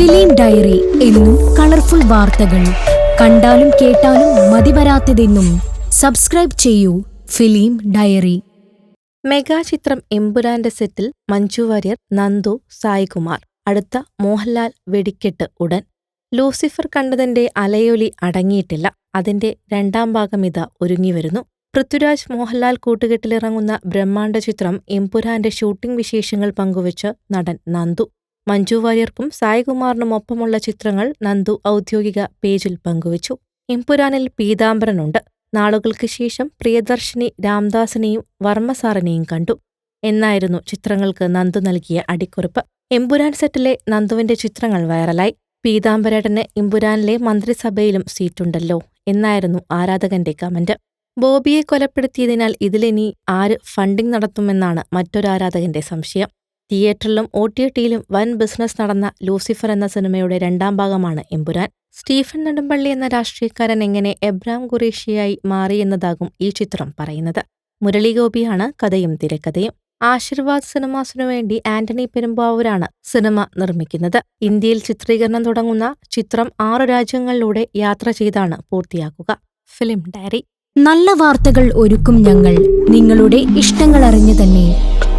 Film diary എന്നും colourful വാർത്തകൾ. കണ്ടാലും കേട്ടാലും മതിവരാത്തതെന്നും സബ്സ്ക്രൈബ് ചെയ്യൂ ഫിലിം ഡയറി. മെഗാചിത്രം എമ്പുരാന്റെ സെറ്റിൽ മഞ്ജു വാര്യർ നന്ദു സായികുമാർ. അടുത്ത മോഹൻലാൽ വെടിക്കെട്ട് ഉടൻ. ലൂസിഫർ കണ്ടതിന്റെ അലയൊലി അടങ്ങിയിട്ടില്ല. അതിന്റെ രണ്ടാം ഭാഗം ഇതാ ഒരുങ്ങിവരുന്നു. പൃഥ്വിരാജ് മോഹൻലാൽ കൂട്ടുകെട്ടിലിറങ്ങുന്ന ബ്രഹ്മാണ്ഡ ചിത്രം എംപുരാന്റെ ഷൂട്ടിംഗ് വിശേഷങ്ങൾ പങ്കുവച്ച് നടൻ നന്ദു. മഞ്ജു വാര്യർക്കും സായികുമാറിനും ഒപ്പമുള്ള ചിത്രങ്ങൾ നന്ദു ഔദ്യോഗിക പേജിൽ പങ്കുവച്ചു. ഇമ്പുരാനിൽ പീതാംബരനുണ്ട്. നാളുകൾക്ക് ശേഷം പ്രിയദർശിനി രാംദാസിനെയും വർമ്മസാറിനെയും കണ്ടു. എന്നായിരുന്നു ചിത്രങ്ങൾക്ക് നന്ദു നൽകിയ അടിക്കുറിപ്പ്. എംപുരാൻ സെറ്റിലെ നന്ദുവിന്റെ ചിത്രങ്ങൾ വൈറലായി. പീതാംബരേട്ടന് ഇമ്പുരാനിലെ മന്ത്രിസഭയിലും സീറ്റുണ്ടല്ലോ എന്നായിരുന്നു ആരാധകന്റെ കമന്റ്. ബോബിയെ കൊലപ്പെടുത്തിയതിനാൽ ഇതിലിനി ആര് ഫണ്ടിംഗ് നടത്തുമെന്നാണ് മറ്റൊരാരാധകന്റെ സംശയം. തിയേറ്ററിലും ഒ ടി ടിയിലും വൻ ബിസിനസ് നടന്ന ലൂസിഫർ എന്ന സിനിമയുടെ രണ്ടാം ഭാഗമാണ് എമ്പുരാൻ. സ്റ്റീഫൻ നെടുമ്പള്ളി എന്ന രാഷ്ട്രീയക്കാരൻ എങ്ങനെ എബ്രാം ഖുറേഷിയായി മാറിയെന്നതാകും ഈ ചിത്രം പറയുന്നത്. മുരളി ഗോപിയാണ് കഥയും തിരക്കഥയും. ആശീർവാദ് സിനിമാസിനു വേണ്ടി ആന്റണി പെരുമ്പാവൂരാണ് സിനിമ നിർമ്മിക്കുന്നത്. ഇന്ത്യയിൽ ചിത്രീകരണം തുടങ്ങുന്ന ചിത്രം ആറു രാജ്യങ്ങളിലൂടെ യാത്ര ചെയ്താണ് പൂർത്തിയാക്കുക. Film diary. നല്ല വാർത്തകൾ ഒരുക്കും ഞങ്ങൾ. നിങ്ങളുടെ ഇഷ്ടങ്ങൾ അറിഞ്ഞു തന്നെ